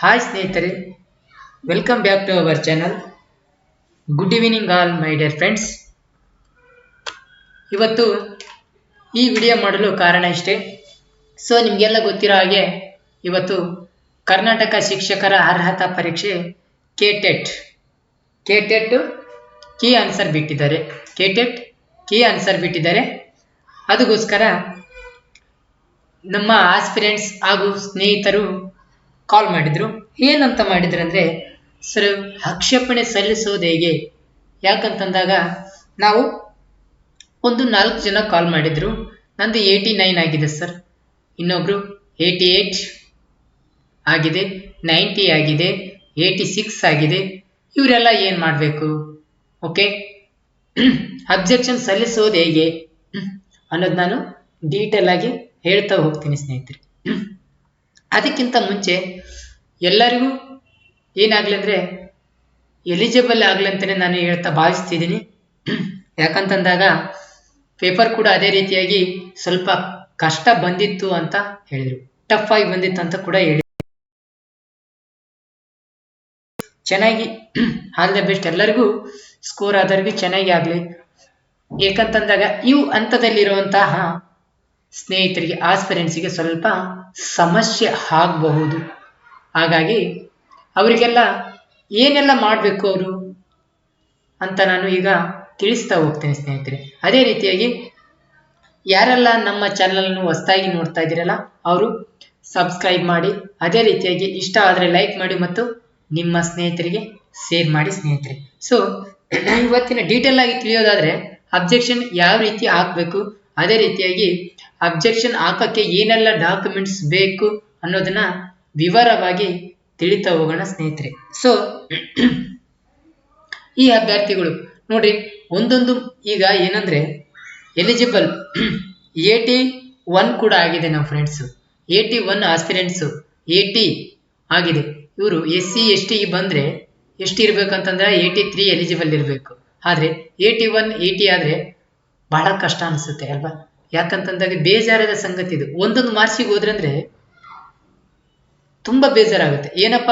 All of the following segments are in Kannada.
ಹಾಯ್ ಸ್ನೇಹಿತರೆ. Welcome back to our channel good evening all my dear friends ಇವತ್ತು ಈ ವಿಡಿಯೋ ಮಾಡಲು ಕಾರಣ ಇಷ್ಟೇ. ಸೊ ನಿಮಗೆಲ್ಲ ಗೊತ್ತಿರೋ ಹಾಗೆ ಇವತ್ತು ಕರ್ನಾಟಕ ಶಿಕ್ಷಕರ ಅರ್ಹತಾ ಪರೀಕ್ಷೆ K TET K TET key answer ಬಿಟ್ಟಿದ್ದಾರೆ. ಕೆ ಟೆಟ್ ಕೀ ಆನ್ಸರ್ ಬಿಟ್ಟಿದ್ದಾರೆ. ಅದಕ್ಕೋಸ್ಕರ ನಮ್ಮ ಆಸ್ಪಿರೆಂಟ್ಸ್ ಹಾಗೂ ಸ್ನೇಹಿತರು ಕಾಲ್ ಮಾಡಿದ್ರು. ಏನಂತ ಮಾಡಿದ್ರು ಅಂದರೆ, ಸರ್, ಆಕ್ಷೇಪಣೆ ಸಲ್ಲಿಸೋದು ಹೇಗೆ? ಯಾಕಂತಂದಾಗ, ನಾವು ಒಂದು ನಾಲ್ಕು ಜನ ಕಾಲ್ ಮಾಡಿದ್ರು. ನಂದು ಏಯ್ಟಿ ನೈನ್ ಆಗಿದೆ, ಸರ್. ಇನ್ನೊಬ್ರು ಏಯ್ಟಿ ಏಯ್ಟ್ ಆಗಿದೆ ನೈಂಟಿ ಆಗಿದೆ ಏಯ್ಟಿ ಸಿಕ್ಸ್ ಆಗಿದೆ. ಇವರೆಲ್ಲ ಏನು ಮಾಡಬೇಕು? ಓಕೆ ಅಬ್ಜೆಕ್ಷನ್ ಸಲ್ಲಿಸೋದು ಹೇಗೆ? ಅನ್ನೋದು ನಾನು ಡೀಟೇಲ್ ಆಗಿ ಹೇಳ್ತಾ ಹೋಗ್ತೀನಿ ಸ್ನೇಹಿತರೆ. ಅದಕ್ಕಿಂತ ಮುಂಚೆ ಎಲ್ಲರಿಗೂ ಏನಾಗಲಿ ಅಂದರೆ ಎಲಿಜಿಬಲ್ ಆಗಲಿ ಅಂತಲೇ ನಾನು ಹೇಳ್ತಾ ಭಾವಿಸ್ತಿದ್ದೀನಿ. ಯಾಕಂತಂದಾಗ ಪೇಪರ್ ಕೂಡ ಅದೇ ರೀತಿಯಾಗಿ ಸ್ವಲ್ಪ ಕಷ್ಟ ಬಂದಿತ್ತು ಅಂತ ಹೇಳಿದರು. ಟಫ್ ಆಗಿ ಬಂದಿತ್ತು ಅಂತ ಕೂಡ ಹೇಳಿ ಚೆನ್ನಾಗಿ ಆಲ್ ದ ಬೆಸ್ಟ್ ಎಲ್ಲರಿಗೂ ಸ್ಕೋರ್ ಆದವ್ರಿಗೂ ಚೆನ್ನಾಗಿ ಆಗಲಿ. ಏಕಂತಂದಾಗ ಇವು ಹಂತದಲ್ಲಿರುವಂತಹ ಸ್ನೇಹಿತರಿಗೆ, ಆಸ್ಪಿರೆಂಟ್ಸಿಗೆ ಸ್ವಲ್ಪ ಸಮಸ್ಯೆ ಆಗಬಹುದು. ಹಾಗಾಗಿ ಅವರಿಗೆಲ್ಲ ಏನೆಲ್ಲ ಮಾಡಬೇಕು ಅವರು ಅಂತ ನಾನು ಈಗ ತಿಳಿಸ್ತಾ ಹೋಗ್ತೇನೆ ಸ್ನೇಹಿತರೆ. ಅದೇ ರೀತಿಯಾಗಿ ಯಾರೆಲ್ಲ ನಮ್ಮ ಚಾನಲನ್ನು ಹೊಸದಾಗಿ ನೋಡ್ತಾ ಇದ್ದೀರಲ್ಲ, ಅವರು ಸಬ್ಸ್ಕ್ರೈಬ್ ಮಾಡಿ, ಅದೇ ರೀತಿಯಾಗಿ ಇಷ್ಟ ಆದರೆ ಲೈಕ್ ಮಾಡಿ ಮತ್ತು ನಿಮ್ಮ ಸ್ನೇಹಿತರಿಗೆ ಶೇರ್ ಮಾಡಿ ಸ್ನೇಹಿತರೆ. ಸೊ ಇವತ್ತಿನ ಡೀಟೇಲ್ ಆಗಿ ತಿಳಿಯೋದಾದರೆ ಅಬ್ಜೆಕ್ಷನ್ ಯಾವ ರೀತಿ ಹಾಕಬೇಕು ಅದೇ ರೀತಿಯಾಗಿ ಅಬ್ಜೆಕ್ಷನ್ ಹಾಕೋಕ್ಕೆ ಏನೆಲ್ಲ ಡಾಕ್ಯುಮೆಂಟ್ಸ್ ಬೇಕು ಅನ್ನೋದನ್ನ ವಿವರವಾಗಿ ತಿಳಿತಾ ಹೋಗೋಣ ಸ್ನೇಹಿತರೆ. ಸೊ ಈ ಅಭ್ಯರ್ಥಿಗಳು ನೋಡ್ರಿ, ಒಂದೊಂದು ಈಗ ಏನಂದ್ರೆ ಎಲಿಜಿಬಲ್ ಏಟಿ ಒನ್ ಕೂಡ ಆಗಿದೆ ನಮ್ಮ friends eighty one aspirants eighty ಆಗಿದೆ. ಇವರು ಎಸ್ ಸಿ ಎಸ್ ಟಿ ಬಂದರೆ ಎಷ್ಟು ಇರಬೇಕಂತಂದ್ರೆ ಏಯ್ಟಿ ತ್ರೀ ಎಲಿಜಿಬಲ್ ಇರಬೇಕು. ಆದರೆ ಏಯ್ಟಿ ಒನ್ ಏಯ್ಟಿ ಆದರೆ ಬಹಳ ಕಷ್ಟ ಅನಿಸುತ್ತೆ, ಅಲ್ವಾ? ಯಾಕಂತಂದಾಗ ಬೇಜಾರದ ಸಂಗತಿ ಇದು. ಒಂದೊಂದು ಮಾರ್ಕ್ಸಿಗೆ ಹೋದ್ರಂದ್ರೆ ತುಂಬ ಬೇಜಾರಾಗುತ್ತೆ. ಏನಪ್ಪ?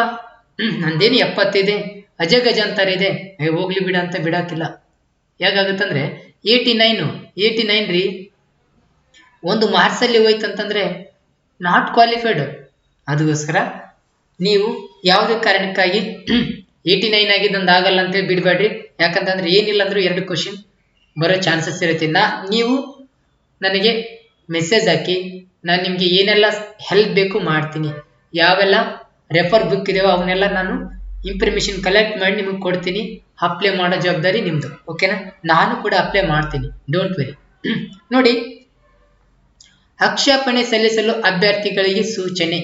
ನಂದೇನು ಎಪ್ಪತ್ತಿದೆ? ಅಜಗಜ ಅಂತಾರಿದೆ. ಇದೆ ಹೋಗ್ಲಿ ಬಿಡ ಅಂತ ಬಿಡಾಕಿಲ್ಲ. ಹೇಗಾಗುತ್ತಂದ್ರೆ, ಏಯ್ಟಿ ನೈನು, ಏಯ್ಟಿ ನೈನ್ ರೀ, ಒಂದು ಮಾರ್ಕ್ಸಲ್ಲಿ ಹೋಯ್ತಂತಂದ್ರೆ ನಾಟ್ ಕ್ವಾಲಿಫೈಡ್. ಅದಕ್ಕೋಸ್ಕರ ನೀವು ಯಾವುದೇ ಕಾರಣಕ್ಕಾಗಿ ಏಯ್ಟಿ ನೈನ್ ಆಗಿದ್ದಂದು ಆಗಲ್ಲ ಅಂತೇಳಿ ಬಿಡಬೇಡ್ರಿ. ಯಾಕಂತಂದ್ರೆ ಏನಿಲ್ಲ ಅಂದ್ರೂ ಎರಡು ಕ್ವಶನ್. ಬರೋ ಚಾನ್ಸಸ್ ನಾ, ನೀವು ನನಗೆ ಮೆಸೇಜ್ ಹಾಕಿ ನಾನು ನಿಮಗೆ ಏನೆಲ್ಲ ಹೆಲ್ಪ್ ಬೇಕು ಮಾಡ್ತೀನಿ. ಯಾವೆಲ್ಲ ರೆಫರ್ ಬುಕ್ ಇದೆಯೋ ಅವನ್ನೆಲ್ಲ ನಾನು ಇನ್ಫಾರ್ಮೇಷನ್ ಕಲೆಕ್ಟ್ ಮಾಡಿ ನಿಮಗೆ ಕೊಡ್ತೀನಿ. ಅಪ್ಲೈ ಮಾಡೋ ಜವಾಬ್ದಾರಿ ನಿಮ್ಮದು ಓಕೆನಾ ನಾನು ಕೂಡ ಅಪ್ಲೈ ಮಾಡ್ತೀನಿ ಡೋಂಟ್ ವೆರಿ ನೋಡಿ, ಆಕ್ಷೇಪಣೆ ಸಲ್ಲಿಸಲು ಅಭ್ಯರ್ಥಿಗಳಿಗೆ ಸೂಚನೆ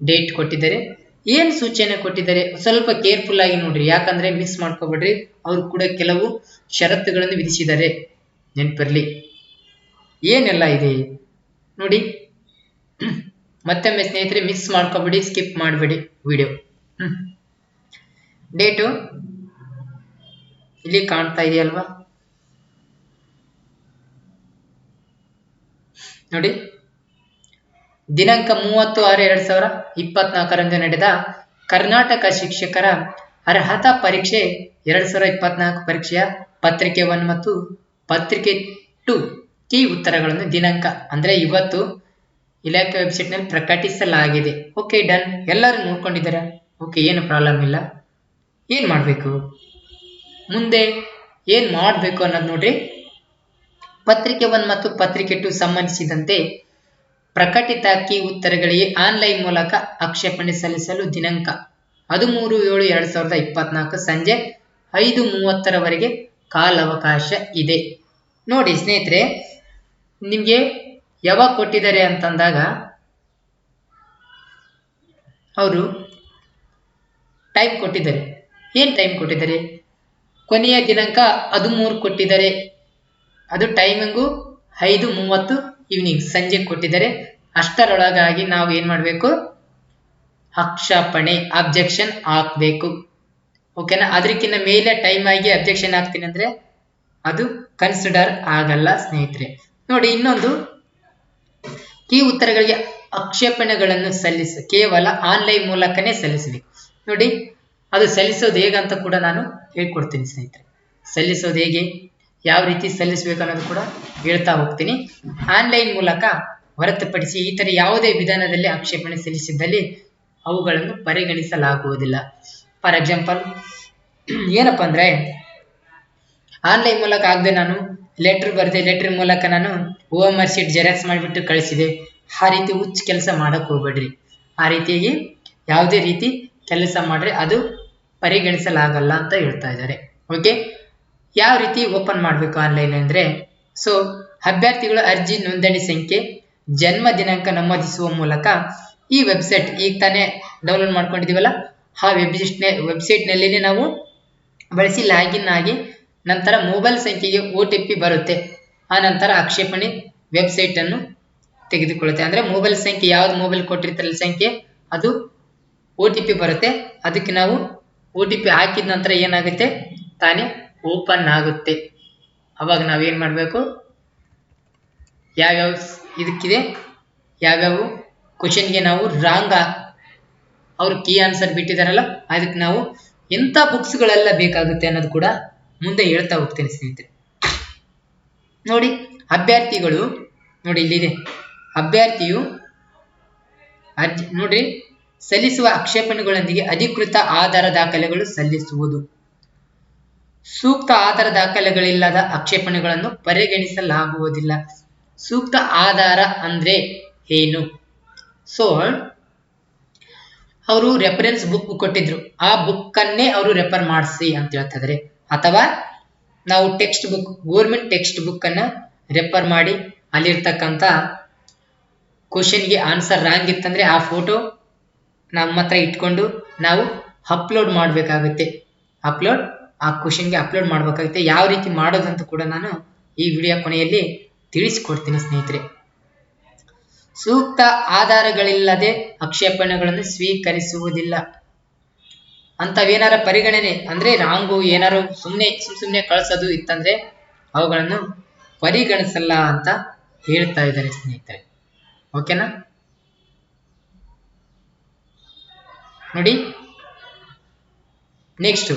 ಡೇಟ್ ಕೊಟ್ಟಿದ್ದಾರೆ. ಏನು ಸೂಚನೆ ಕೊಟ್ಟಿದ್ದಾರೆ? ಸ್ವಲ್ಪ ಕೇರ್ಫುಲ್ ಆಗಿ ನೋಡ್ರಿ, ಯಾಕಂದ್ರೆ ಮಿಸ್ ಮಾಡ್ಕೋಬೇಡ್ರಿ. ಅವ್ರು ಕೂಡ ಕೆಲವು ಷರತ್ತುಗಳನ್ನು ವಿಧಿಸಿದರೆ ನೆನಪಿರಲಿ. ಏನೆಲ್ಲ ಇದೆ? ನೋಡಿ. ಮತ್ತೊಮ್ಮೆ ಸ್ನೇಹಿತರೆ ಮಿಸ್ ಮಾಡ್ಕೋಬೇಡಿ ಸ್ಕಿಪ್ ಮಾಡಬೇಡಿ ವಿಡಿಯೋ ಡೇಟು ಇಲ್ಲಿ ಕಾಣ್ತಾ ಇದೆಯಲ್ವಾ? ನೋಡಿ. ದಿನಾಂಕ ಮೂವತ್ತು ಆರು ಎರಡ್ ಸಾವಿರ ಇಪ್ಪತ್ನಾಲ್ಕರಂದು ನಡೆದ ಕರ್ನಾಟಕ ಶಿಕ್ಷಕರ ಅರ್ಹತಾ ಪರೀಕ್ಷೆ ಎರಡ್ ಸಾವಿರದ ಇಪ್ಪತ್ನಾಲ್ಕು ಪರೀಕ್ಷೆಯ ಪತ್ರಿಕೆ ಒನ್ ಮತ್ತು ಪತ್ರಿಕೆ ಟು ಈ ಉತ್ತರಗಳನ್ನು ದಿನಾಂಕ, ಅಂದ್ರೆ ಇವತ್ತು ಇಲಾಖೆ ವೆಬ್ಸೈಟ್ನಲ್ಲಿ ಪ್ರಕಟಿಸಲಾಗಿದೆ. ಓಕೆ ಡನ್ ಎಲ್ಲರೂ ನೋಡ್ಕೊಂಡಿದ್ದಾರೆ? ಓಕೆ ಏನು ಪ್ರಾಬ್ಲಮ್ ಇಲ್ಲ. ಏನು ಮಾಡಬೇಕು? ಮುಂದೆ ಏನು ಮಾಡಬೇಕು ಅನ್ನೋದು ನೋಡ್ರಿ. ಪತ್ರಿಕೆ ಒನ್ ಮತ್ತು ಪತ್ರಿಕೆ ಟು ಸಂಬಂಧಿಸಿದಂತೆ ಪ್ರಕಟಿತ ಕೀ ಉತ್ತರಗಳಿಗೆ ಆನ್ಲೈನ್ ಮೂಲಕ ಆಕ್ಷೇಪಣೆ ಸಲ್ಲಿಸಲು ದಿನಾಂಕ, ಹದಿಮೂರು ಏಳು ಎರಡು ಸಾವಿರದ ಇಪ್ಪತ್ನಾಲ್ಕು ಸಂಜೆ ಐದು ಮೂವತ್ತರವರೆಗೆ ಕಾಲಾವಕಾಶ ಇದೆ. ನೋಡಿ ಸ್ನೇಹಿತರೆ, ನಿಮಗೆ ಯಾವಾಗ ಕೊಟ್ಟಿದ್ದಾರೆ ಅಂತಂದಾಗ, ಅವರು ಟೈಮ್ ಕೊಟ್ಟಿದ್ದಾರೆ. ಏನು ಟೈಮ್ ಕೊಟ್ಟಿದ್ದಾರೆ? ಕೊನೆಯ ದಿನಾಂಕ ಹದಿಮೂರು ಕೊಟ್ಟಿದ್ದಾರೆ. ಅದು ಟೈಮಿಂಗು ಐದು ಮೂವತ್ತು ಈವ್ನಿಂಗ್ ಸಂಜೆ ಕೊಟ್ಟಿದ್ದಾರೆ. ಅಷ್ಟರೊಳಗಾಗಿ ನಾವು ಏನು ಮಾಡಬೇಕು? ಆಕ್ಷೇಪಣೆ ಅಬ್ಜೆಕ್ಷನ್ ಹಾಕಬೇಕು. ಓಕೆನಾ ಅದಕ್ಕಿಂತ ಮೇಲೆ ಟೈಮ್ ಆಗಿ ಅಬ್ಜೆಕ್ಷನ್ ಹಾಕ್ತೀನಿ ಅಂದ್ರೆ ಅದು ಕನ್ಸಿಡರ್ ಆಗಲ್ಲ ಸ್ನೇಹಿತರೆ. ನೋಡಿ ಇನ್ನೊಂದು ಈ ಉತ್ತರಗಳಿಗೆ ಆಕ್ಷೇಪಣೆಗಳನ್ನು ಸಲ್ಲಿಸ, ಕೇವಲ ಆನ್ಲೈನ್ ಮೂಲಕನೇ ಸಲ್ಲಿಸಬೇಕು ನೋಡಿ, ಅದು ಸಲ್ಲಿಸೋದು ಹೇಗಂತ ಕೂಡ ನಾನು ಹೇಳ್ಕೊಡ್ತೀನಿ ಸ್ನೇಹಿತರೆ. ಸಲ್ಲಿಸೋದು ಹೇಗೆ, ಯಾವ ರೀತಿ ಸಲ್ಲಿಸಬೇಕು ಅನ್ನೋದು ಕೂಡ ಹೇಳ್ತಾ ಹೋಗ್ತೀನಿ. ಆನ್ಲೈನ್ ಮೂಲಕ ಹೊರತುಪಡಿಸಿ ಇತರ ಯಾವುದೇ ವಿಧಾನದಲ್ಲಿ ಆಕ್ಷೇಪಣೆ ಸಲ್ಲಿಸಿದ್ದಲ್ಲಿ ಅವುಗಳನ್ನು ಪರಿಗಣಿಸಲಾಗುವುದಿಲ್ಲ. ಫಾರ್ ಎಕ್ಸಾಂಪಲ್ ಏನಪ್ಪ ಅಂದರೆ ಆನ್ಲೈನ್ ಮೂಲಕ ಆಗದೆ ನಾನು ಲೆಟ್ರ್ ಬರೆದೆ ಲೆಟ್ರ್ ಮೂಲಕ ನಾನು ಆರ್ ಶೀಟ್ ಜೆರಾಕ್ಸ್ ಮಾಡಿಬಿಟ್ಟು ಕಳಿಸಿದೆ. ಆ ರೀತಿ ಹುಚ್ಚು ಕೆಲಸ ಮಾಡೋಕ್ಕೆ ಹೋಗ್ಬೇಡ್ರಿ. ಆ ರೀತಿಯಾಗಿ ಯಾವುದೇ ರೀತಿ ಕೆಲಸ ಮಾಡ್ರಿ ಅದು ಪರಿಗಣಿಸಲಾಗಲ್ಲ ಅಂತ ಹೇಳ್ತಾ ಇದ್ದಾರೆ. ಓಕೆ ಯಾವ ರೀತಿ ಓಪನ್ ಮಾಡಬೇಕು ಆನ್ಲೈನ್ ಅಂದರೆ ಸೊ ಅಭ್ಯರ್ಥಿಗಳ ಅರ್ಜಿ ನೋಂದಣಿ ಸಂಖ್ಯೆ, ಜನ್ಮ ದಿನಾಂಕ ನಮೂದಿಸುವ ಮೂಲಕ ಈ ವೆಬ್ಸೈಟ್ ಈಗ ತಾನೇ ಡೌನ್ಲೋಡ್ ಮಾಡ್ಕೊಂಡಿದ್ದೀವಲ್ಲ ಆ ವೆಬ್ಸೈಟ್ನ ವೆಬ್ಸೈಟ್ನಲ್ಲಿನೇ ನಾವು ಬಳಸಿ ಲಾಗಿನ್ ಆಗಿ ನಂತರ ಮೊಬೈಲ್ ಸಂಖ್ಯೆಗೆ ಒ ಟಿ ಪಿ ಬರುತ್ತೆ. ಆ ನಂತರ ಆಕ್ಷೇಪಣೆ ವೆಬ್ಸೈಟನ್ನು ತೆಗೆದುಕೊಳ್ಳುತ್ತೆ. ಅಂದರೆ ಮೊಬೈಲ್ ಸಂಖ್ಯೆ ಯಾವುದು ಮೊಬೈಲ್ ಕೊಟ್ಟಿರ್ತಾರಲ್ಲ ಸಂಖ್ಯೆ, ಅದು ಒ ಟಿ ಪಿ ಬರುತ್ತೆ. ಅದಕ್ಕೆ ನಾವು ಒ ಟಿ ಪಿ ಹಾಕಿದ ನಂತರ ಏನಾಗುತ್ತೆ? ತಾನೇ ಓಪನ್ ಆಗುತ್ತೆ. ಅವಾಗ ನಾವೇನು ಮಾಡಬೇಕು? ಯಾವ್ಯಾವ ಇದಕ್ಕಿದೆ? ಯಾವ್ಯಾವ ಕ್ವಶನ್ಗೆ ನಾವು ರಾಂಗ್ ಅವ್ರು ಕೀ ಆನ್ಸರ್ ಬಿಟ್ಟಿದಾರಲ್ಲ, ಅದಕ್ಕೆ ನಾವು ಎಂಥ ಬುಕ್ಸ್ಗಳೆಲ್ಲ ಬೇಕಾಗುತ್ತೆ ಅನ್ನೋದು ಕೂಡ ಮುಂದೆ ಹೇಳ್ತಾ ಹೋಗ್ತೇನೆ ಸ್ನೇಹಿತರೆ. ನೋಡಿ, ಅಭ್ಯರ್ಥಿಗಳು, ನೋಡಿ ಇಲ್ಲಿದೆ. ಅಭ್ಯರ್ಥಿಯು ಅರ್ಜಿ ನೋಡ್ರಿ, ಸಲ್ಲಿಸುವ ಆಕ್ಷೇಪಣೆಗಳೊಂದಿಗೆ ಅಧಿಕೃತ ಆಧಾರ ದಾಖಲೆಗಳು ಸಲ್ಲಿಸುವುದು. ಸೂಕ್ತ ಆಧಾರ ದಾಖಲೆಗಳಿಲ್ಲದ ಆಕ್ಷೇಪಣೆಗಳನ್ನು ಪರಿಗಣಿಸಲಾಗುವುದಿಲ್ಲ. ಸೂಕ್ತ ಆಧಾರ ಅಂದ್ರೆ ಏನು? ಸೊ ಅವರು ರೆಫರೆನ್ಸ್ ಬುಕ್ ಕೊಟ್ಟಿದ್ರು. ಆ ಬುಕ್ ಅನ್ನೇ ಅವರು ರೆಫರ್ ಮಾಡಿಸಿ ಅಂತ ಹೇಳ್ತಾ ಅಥವಾ ನಾವು text book government text book ಅನ್ನ ರೆಫರ್ ಮಾಡಿ ಅಲ್ಲಿರ್ತಕ್ಕಂಥ ಕ್ವಶನ್ಗೆ ಆನ್ಸರ್ ರಾಂಗ್ ಇತ್ತಂದ್ರೆ ಆ ಫೋಟೋ ನಮ್ಮ ಹತ್ರ ಇಟ್ಕೊಂಡು ನಾವು ಅಪ್ಲೋಡ್ ಮಾಡಬೇಕಾಗುತ್ತೆ. ಅಪ್ಲೋಡ್ ಆ ಕ್ವಶನ್ಗೆ ಅಪ್ಲೋಡ್ ಮಾಡಬೇಕಾಗುತ್ತೆ. ಯಾವ ರೀತಿ ಮಾಡೋದಂತ ಕೂಡ ನಾನು ಈ ವಿಡಿಯೋ ಕೊನೆಯಲ್ಲಿ ತಿಳಿಸ್ಕೊಡ್ತೀನಿ ಸ್ನೇಹಿತರೆ. ಸೂಕ್ತ ಆಧಾರಗಳಿಲ್ಲದೆ ಆಕ್ಷೇಪಣೆಗಳನ್ನು ಸ್ವೀಕರಿಸುವುದಿಲ್ಲ. ಅಂತವೇನಾರ ಪರಿಗಣನೆ ಅಂದ್ರೆ ರಾಂಗು ಏನಾರು ಸುಮ್ಮನೆ ಸುಮ್ ಸುಮ್ಮನೆ ಕಳಿಸೋದು ಇತ್ತಂದ್ರೆ ಅವುಗಳನ್ನು ಪರಿಗಣಿಸಲ್ಲ ಅಂತ ಹೇಳ್ತಾ ಇದ್ದಾರೆ ಸ್ನೇಹಿತರೆ. ಓಕೆನಾ ನೋಡಿ. ನೆಕ್ಸ್ಟ್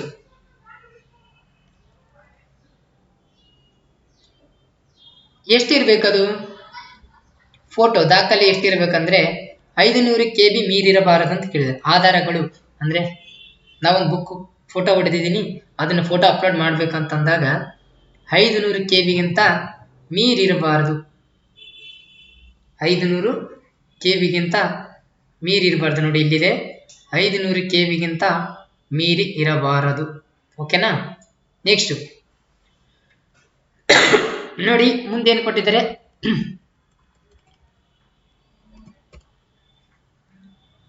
ಎಷ್ಟಿರ್ಬೇಕದು? ಫೋಟೋ ದಾಖಲೆ ಎಷ್ಟಿರಬೇಕಂದ್ರೆ ಐದು ನೂರು ಕೆ ಬಿ ಮೀರಿರಬಾರದು ಅಂತ ಕೇಳಿದೆ. ಆಧಾರಗಳು ಅಂದ್ರೆ ನಾವೊಂದು ಬುಕ್ ಫೋಟೋ ಹೊಡೆದಿದ್ದೀನಿ, ಅದನ್ನು ಫೋಟೋ ಅಪ್ಲೋಡ್ ಮಾಡ್ಬೇಕಂತಂದಾಗ ಐದು ನೂರು ಕೆ ಬಿಗಿಂತ ಮೀರಿರಬಾರದು. ಐದು ನೂರು ಕೆ ಬಿಗಿಂತ ಮೀರಿರಬಾರ್ದು. ನೋಡಿ ಇಲ್ಲಿದೆ ಐದು ನೂರು ಕೆ ಬಿಗಿಂತ ಮೀರಿ ಇರಬಾರದು. ಓಕೆನಾ? ನೆಕ್ಸ್ಟ್ ನೋಡಿ, ಮುಂದೇನು ಕೊಟ್ಟಿದ್ದಾರೆ?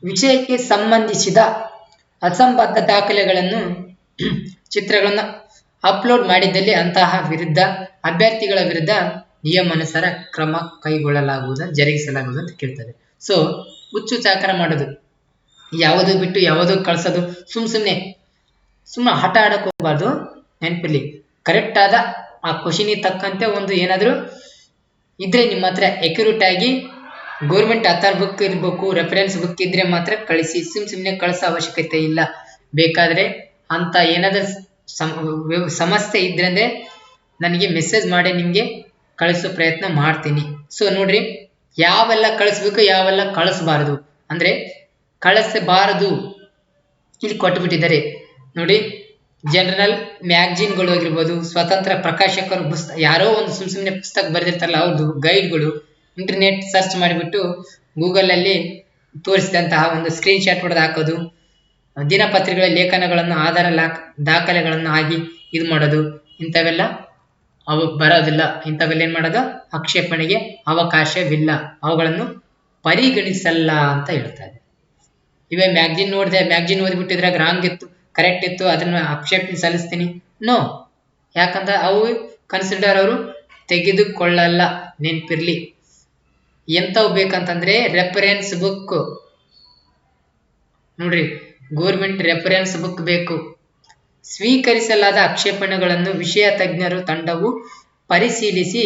ವಿಷಯಕ್ಕೆ ಸಂಬಂಧಿಸಿದ ಅಸಂಬದ್ಧ ದಾಖಲೆಗಳನ್ನು ಚಿತ್ರಗಳನ್ನು ಅಪ್ಲೋಡ್ ಮಾಡಿದಲ್ಲಿ ಅಂತಹ ವಿರುದ್ಧ, ಅಭ್ಯರ್ಥಿಗಳ ವಿರುದ್ಧ ನಿಯಮಾನುಸಾರ ಕ್ರಮ ಕೈಗೊಳ್ಳಲಾಗುವುದು, ಜರುಗಿಸಲಾಗುವುದು ಅಂತ ಕೇಳ್ತದೆ ಸೊ ಹುಚ್ಚು ಚಾಕರ ಮಾಡೋದು. ಯಾವುದು ಬಿಟ್ಟು ಯಾವುದು ಕಳ್ಸೋದು, ಸುಮ್ ಸುಮ್ಮನೆ ಸುಮ್ಮನೆ ಆಟ ಆಡಕ್ಕೆ ಹೋಗ್ಬಾರ್ದು ಕರೆಕ್ಟ್ ಆದ ಆ ಕ್ವಶನಿಗೆ ತಕ್ಕಂತೆ ಒಂದು ಏನಾದರೂ ಇದ್ರೆ ನಿಮ್ಮ ಹತ್ರ ಎಕ್ಯುರೇಟ್ ಆಗಿ ಗೌರ್ಮೆಂಟ್ ಅಥಾರ್ ಬುಕ್ ಇರಬೇಕು ರೆಫರೆನ್ಸ್ ಬುಕ್ ಇದ್ರೆ ಮಾತ್ರ ಕಳಿಸಿ, ಸಿಮ್ ಸುಮ್ಮನೆ ಕಳಿಸೋ ಅವಶ್ಯಕತೆ ಇಲ್ಲ. ಬೇಕಾದ್ರೆ ಅಂತ ಏನಾದರೂ ಸಮಸ್ಯೆ ಇದ್ರಂದ್ರೆ ನನಗೆ ಮೆಸೇಜ್ ಮಾಡಿ ನಿಮಗೆ ಕಳಿಸೋ ಪ್ರಯತ್ನ ಮಾಡ್ತೀನಿ. ಸೊ ನೋಡ್ರಿ, ಯಾವೆಲ್ಲ ಕಳಿಸ್ಬೇಕು, ಯಾವೆಲ್ಲ ಕಳಿಸ್ಬಾರದು? ಅಂದ್ರೆ ಕಳಿಸಬಾರದು. ಇಲ್ಲಿ ಕೊಟ್ಬಿಟ್ಟಿದ್ದಾರೆ. ನೋಡಿ ಜನರಲ್ ಮ್ಯಾಗ್ಜಿನ್ಗಳು ಆಗಿರ್ಬೋದು, ಸ್ವತಂತ್ರ ಪ್ರಕಾಶಕರು ಪುಸ್ತಕ ಯಾರೋ ಒಂದು ಸುಮ್ ಸುಮ್ಮನೆ ಪುಸ್ತಕ ಬರೆದಿರ್ತಾರಲ್ಲ ಅವ್ರದ್ದು ಗೈಡ್ಗಳು ಇಂಟರ್ನೆಟ್ ಸರ್ಚ್ ಮಾಡಿಬಿಟ್ಟು ಗೂಗಲಲ್ಲಿ ತೋರಿಸಿದಂತಹ ಒಂದು ಸ್ಕ್ರೀನ್ ಶಾಟ್ ಹೊಡೆದು ಹಾಕೋದು, ದಿನಪತ್ರಿಕೆಗಳ ಲೇಖನಗಳನ್ನು, ಆಧಾರ ಲಾಕ್, ದಾಖಲೆಗಳನ್ನು ಆಗಿ ಇದು ಮಾಡೋದು. ಇಂಥವೆಲ್ಲ ಅವು ಬರೋದಿಲ್ಲ. ಇಂಥವೆಲ್ಲ ಏನು ಮಾಡೋದು? ಆಕ್ಷೇಪಣೆಗೆ ಅವಕಾಶವಿಲ್ಲ. ಅವುಗಳನ್ನು ಪರಿಗಣಿಸಲ್ಲ ಅಂತ ಹೇಳ್ತಾರೆ ಇವೇ ಮ್ಯಾಗ್ಜಿನ್ ನೋಡಿದೆ ಮ್ಯಾಗ್ಜಿನ್ ಓದ್ಬಿಟ್ಟಿದ್ರಾಗ ರಾಂಗ್ ಇತ್ತು ಕರೆಕ್ಟ್ ಇತ್ತು, ಅದನ್ನ ಆಕ್ಷೇಪಣೆ ಸಲ್ಲಿಸ್ತೀನಿ. ನೋ ಯಾಕಂದ್ರೆ ಅವು ಕನ್ಸಿಡರ್ ಅವರು ತೆಗೆದುಕೊಳ್ಳಲ್ಲ, ನೆನ್ಪಿರ್ಲಿ. ಎಂಥವು ಬೇಕಂತಂದ್ರೆ ರೆಫರೆನ್ಸ್ ಬುಕ್ ನೋಡ್ರಿ ಗೋರ್ಮೆಂಟ್ ರೆಫರೆನ್ಸ್ ಬುಕ್ ಬೇಕು. ಸ್ವೀಕರಿಸಲಾದ ಆಕ್ಷೇಪಣೆಗಳನ್ನು ವಿಷಯ ತಜ್ಞರು ತಂಡವು ಪರಿಶೀಲಿಸಿ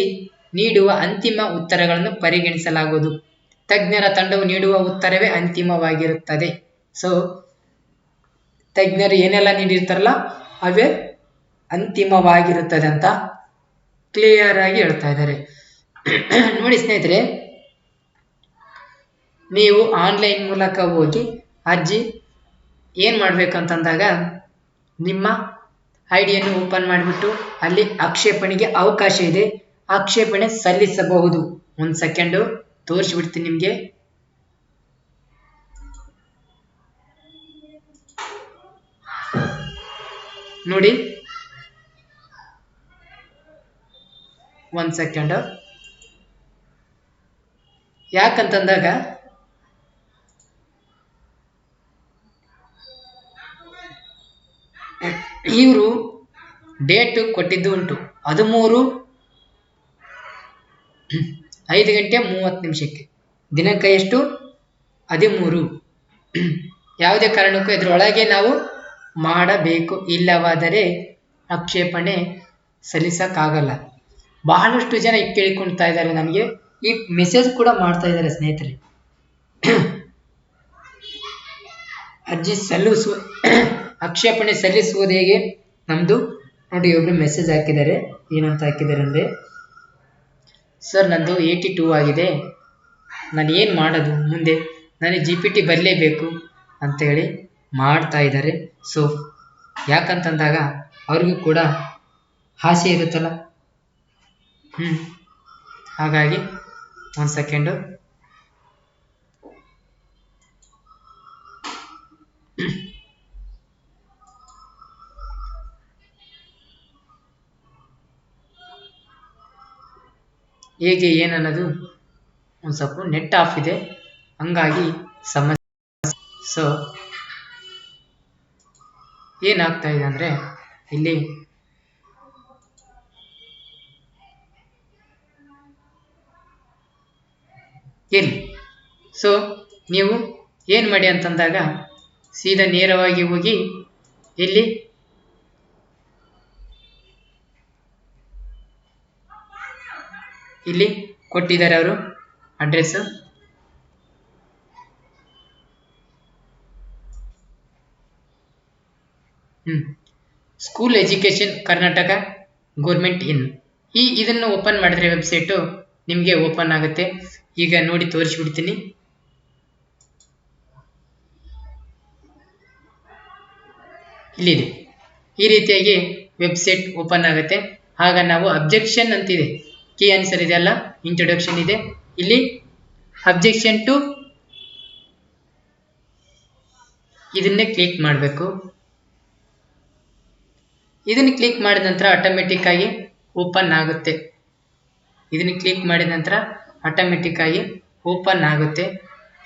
ನೀಡುವ ಅಂತಿಮ ಉತ್ತರಗಳನ್ನು ಪರಿಗಣಿಸಲಾಗುವುದು. ತಜ್ಞರ ತಂಡವು ನೀಡುವ ಉತ್ತರವೇ ಅಂತಿಮವಾಗಿರುತ್ತದೆ. ಸೊ ತಜ್ಞರು ಏನೆಲ್ಲ ನೀಡಿರ್ತಾರಲ್ಲ, ಅವೇ ಅಂತಿಮವಾಗಿರುತ್ತದೆ ಅಂತ ಕ್ಲಿಯರ್ ಆಗಿ ಹೇಳ್ತಾ ಇದ್ದಾರೆ. ನೋಡಿ ಸ್ನೇಹಿತರೆ ನೀವು ಆನ್ಲೈನ್ ಮೂಲಕ ಹೋಗಿ ಅರ್ಜಿ ಏನು ಮಾಡಬೇಕಂತಂದಾಗ ನಿಮ್ಮ ಐ ಡಿಯನ್ನು ಓಪನ್ ಮಾಡಿಬಿಟ್ಟು ಅಲ್ಲಿ ಆಕ್ಷೇಪಣೆಗೆ ಅವಕಾಶ ಇದೆ. ಆಕ್ಷೇಪಣೆ ಸಲ್ಲಿಸಬಹುದು. ಒಂದು ಸೆಕೆಂಡು ತೋರಿಸ್ಬಿಡ್ತೀನಿ ನಿಮಗೆ. ನೋಡಿ. ಒಂದು ಸೆಕೆಂಡು ಯಾಕಂತಂದಾಗ ಇವರು ಡೇಟ್ ಕೊಟ್ಟಿದ್ದು ಉಂಟು. ಹದಿಮೂರು ಐದು ಗಂಟೆ ಮೂವತ್ತು ನಿಮಿಷಕ್ಕೆ. ದಿನಾಂಕ ಎಷ್ಟು? ಹದಿಮೂರು. ಯಾವುದೇ ಕಾರಣಕ್ಕೂ ಇದರೊಳಗೆ ನಾವು ಮಾಡಬೇಕು. ಇಲ್ಲವಾದರೆ ಆಕ್ಷೇಪಣೆ ಸಲ್ಲಿಸೋಕ್ಕಾಗಲ್ಲ. ಬಹಳಷ್ಟು ಜನ ಈಗ ಕೇಳಿಕೊಳ್ತಾ ಇದ್ದಾರೆ ನಮಗೆ. ಈ ಮೆಸೇಜ್ ಕೂಡ ಮಾಡ್ತಾ ಇದ್ದಾರೆ ಸ್ನೇಹಿತರೆ. ಅರ್ಜಿ ಸಲ್ಲಿಸುವ ಆಕ್ಷೇಪಣೆ ಸಲ್ಲಿಸುವುದು ಹೇಗೆ? ನಮ್ಮದು ನೋಡಿ, ಒಬ್ರು ಮೆಸೇಜ್ ಹಾಕಿದ್ದಾರೆ. ಏನಂತ ಹಾಕಿದ್ದಾರೆ ಅಂದ್ರೆ, ಸರ್, ನಂದು ಏಯ್ಟಿ ಟೂ ಆಗಿದೆ. ನಾನು ಏನು ಮಾಡೋದು? ಮುಂದೆ ನನಗೆ ಜಿ ಪಿ ಟಿ ಬರಲೇಬೇಕು ಅಂತೇಳಿ ಮಾಡ್ತಾ ಇದ್ದಾರೆ. ಸೊ ಯಾಕಂತಂದಾಗ ಅವ್ರಿಗೂ ಕೂಡ ಆಸೆ ಇರುತ್ತಲ್ಲ? ಹ್ಞೂ ಹಾಗಾಗಿ ಒಂದು ಸೆಕೆಂಡು ಹೇಗೆ ಏನನ್ನೋದು ಒಂದು ಸ್ವಲ್ಪ ನೆಟ್ ಆಫ್ ಇದೆ. ಹಂಗಾಗಿ ಸಮಸ್ಯೆ. ಸೊ ಏನಾಗ್ತಾ ಇದೆ ಅಂದರೆ ಇಲ್ಲಿ ಇಲ್ಲಿ ಸೊ ನೀವು ಏನು ಮಾಡಿ ಅಂತಂದಾಗ ಸೀದಾ ನೇರವಾಗಿ ಹೋಗಿ ಇಲ್ಲಿ ಇಲ್ಲಿ ಕೊಟ್ಟಿದ್ದಾರೆ ಅವರು ಅಡ್ರೆಸ್ ಹ್ಮ್. ಸ್ಕೂಲ್ ಎಜುಕೇಶನ್ ಕರ್ನಾಟಕ ಗೋರ್ಮೆಂಟ್ ಇನ್ ಈ ಇದನ್ನು ಓಪನ್ ಮಾಡಿದ್ರೆ ವೆಬ್ಸೈಟು ನಿಮಗೆ ಓಪನ್ ಆಗುತ್ತೆ. ಈಗ ನೋಡಿ ತೋರಿಸ್ಬಿಡ್ತೀನಿ. ಇಲ್ಲಿದೆ. ಈ ರೀತಿಯಾಗಿ ವೆಬ್ಸೈಟ್ ಓಪನ್ ಆಗುತ್ತೆ. ಆಗ ನಾವು ಅಬ್ಜೆಕ್ಷನ್ ಅಂತಿದೆ. ಕೀ ಆನ್ಸರ್ ಇದೆ ಅಲ್ಲ ಇಂಟ್ರೊಡಕ್ಷನ್ ಇದೆ. ಇಲ್ಲಿ ಅಬ್ಜೆಕ್ಷನ್ ಟು ಇದನ್ನೇ ಕ್ಲಿಕ್ ಮಾಡಬೇಕು. ಇದನ್ನು ಕ್ಲಿಕ್ ಮಾಡಿದ ನಂತರ ಆಟೋಮೆಟಿಕ್ ಆಗಿ ಓಪನ್ ಆಗುತ್ತೆ. ಇದನ್ನು ಕ್ಲಿಕ್ ಮಾಡಿದ ನಂತರ ಆಟೋಮೆಟಿಕ್ ಆಗಿ ಓಪನ್ ಆಗುತ್ತೆ.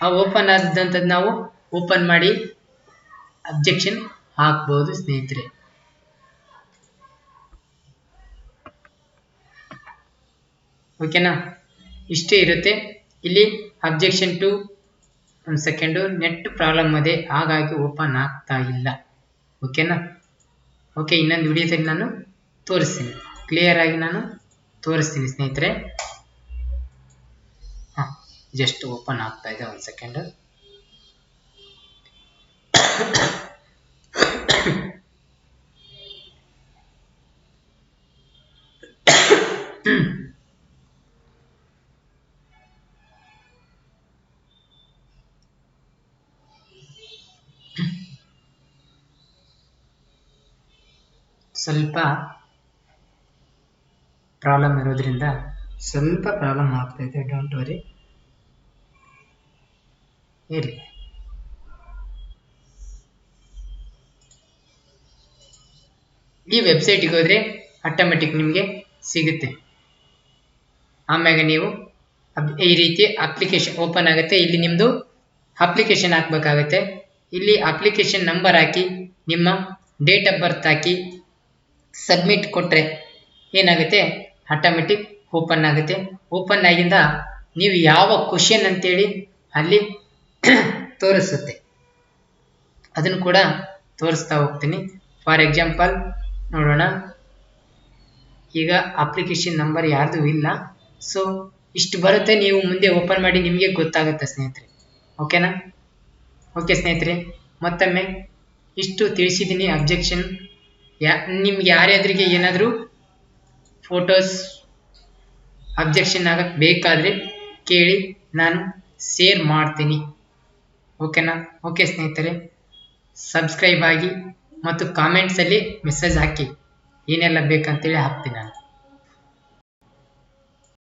ಆ ಓಪನ್ ಆದಂಥದ್ದು ನಾವು ಓಪನ್ ಮಾಡಿ ಅಬ್ಜೆಕ್ಷನ್ ಹಾಕ್ಬೋದು ಸ್ನೇಹಿತರೆ. ಓಕೆನಾ ಇಷ್ಟೇ ಇರುತ್ತೆ. ಇಲ್ಲಿ ಅಬ್ಜೆಕ್ಷನ್ ಟು ಒಂದು ಸೆಕೆಂಡು ನೆಟ್ ಪ್ರಾಬ್ಲಮ್ ಅದೇ. ಹಾಗಾಗಿ ಓಪನ್ ಆಗ್ತಾ ಇಲ್ಲ. ಓಕೆನಾ ಓಕೆ ಇನ್ನೊಂದು ವಿಡಿಯೋದಲ್ಲಿ ನಾನು ತೋರಿಸ್ತೀನಿ. ಕ್ಲಿಯರ್ ಆಗಿ ನಾನು ತೋರಿಸ್ತೀನಿ ಸ್ನೇಹಿತರೆ. ಹಾಂ ಜಸ್ಟ್ ಓಪನ್ ಆಗ್ತಾ ಇದೆ ಒಂದು ಸೆಕೆಂಡು ಸ್ವಲ್ಪ ಪ್ರಾಬ್ಲಮ್ ಇರೋದ್ರಿಂದ ಸ್ವಲ್ಪ ಪ್ರಾಬ್ಲಮ್ ಆಗ್ತಾ ಇದೆ. ಡೋಂಟ್ ವರಿ ಇರಲಿ ಈ ವೆಬ್ಸೈಟಿಗೆ ಹೋದರೆ ಆಟೋಮೆಟಿಕ್ ನಿಮಗೆ ಸಿಗುತ್ತೆ. ಆಮ್ಯಾಗ ನೀವು ಈ ರೀತಿ ಅಪ್ಲಿಕೇಶನ್ ಓಪನ್ ಆಗುತ್ತೆ. ಇಲ್ಲಿ ನಿಮ್ಮದು ಅಪ್ಲಿಕೇಶನ್ ಹಾಕ್ಬೇಕಾಗತ್ತೆ. ಇಲ್ಲಿ ಅಪ್ಲಿಕೇಶನ್ ನಂಬರ್ ಹಾಕಿ, ನಿಮ್ಮ ಡೇಟ್ ಆಫ್ ಬರ್ತ್ ಹಾಕಿ ಸಬ್ಮಿಟ್ ಕೊಟ್ಟರೆ ಏನಾಗುತ್ತೆ? ಆಟೋಮೆಟಿಕ್ ಓಪನ್ ಆಗುತ್ತೆ. ಓಪನ್ ಆಗಿಂದ ನೀವು ಯಾವ ಕ್ವಶನ್ ಅಂತೇಳಿ ಅಲ್ಲಿ ತೋರಿಸುತ್ತೆ. ಅದನ್ನು ಕೂಡ ತೋರಿಸ್ತಾ ಹೋಗ್ತೀನಿ. ಫಾರ್ ಎಕ್ಸಾಂಪಲ್ ನೋಡೋಣ. ಈಗ ಅಪ್ಲಿಕೇಶನ್ ನಂಬರ್ ಯಾರ್ದು ಇಲ್ಲ. ಸೊ ಇಷ್ಟು ಬರುತ್ತೆ, ನೀವು ಮುಂದೆ ಓಪನ್ ಮಾಡಿ ನಿಮಗೆ ಗೊತ್ತಾಗುತ್ತೆ ಸ್ನೇಹಿತರೆ. ಓಕೆನಾ ಓಕೆ ಸ್ನೇಹಿತರೆ, ಮತ್ತೊಮ್ಮೆ ಇಷ್ಟು ತಿಳಿಸಿದ್ದೀನಿ ಅಬ್ಜೆಕ್ಷನ್ ಯಾ, ನಿಮ್ಗೆ ಯಾರ್ಯಾದ್ರಿಗೆ ಏನಾದರೂ ಫೋಟೋಸ್ ಅಬ್ಜೆಕ್ಷನ್ ಆಗಕ್ಕೆ ಬೇಕಾದರೆ ಕೇಳಿ, ನಾನು ಶೇರ್ ಮಾಡ್ತೀನಿ. ಓಕೆನಾ ಓಕೆ ಸ್ನೇಹಿತರೆ ಸಬ್ಸ್ಕ್ರೈಬ್ ಆಗಿ ಮತ್ತು ಕಾಮೆಂಟ್ಸಲ್ಲಿ ಮೆಸೇಜ್ ಹಾಕಿ. ಏನೆಲ್ಲ ಬೇಕಂತೇಳಿ ಹಾಕ್ತೀನಿ ನಾನು.